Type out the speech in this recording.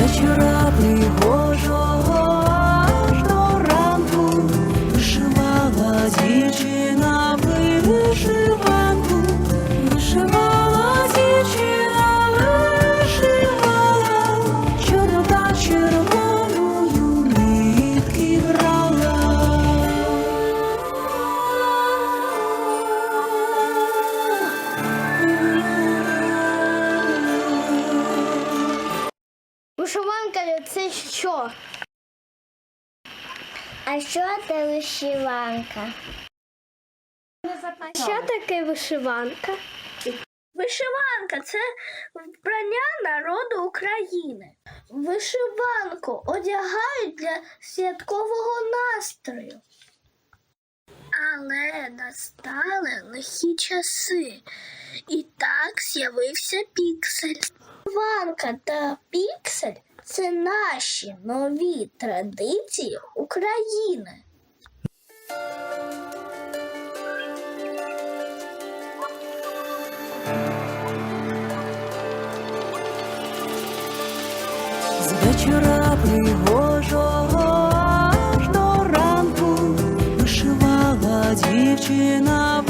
вечора пригожого Вишиванка це що? А що це вишиванка? Що таке вишиванка? Вишиванка це вбрання народу України. Вишиванку одягають для святкового настрою. Але настали лихі часи, і так з'явився піксель. Ванка та Піксель це наші нові традиції України. З вечора пригожого аж до ранку вишивала дівчина.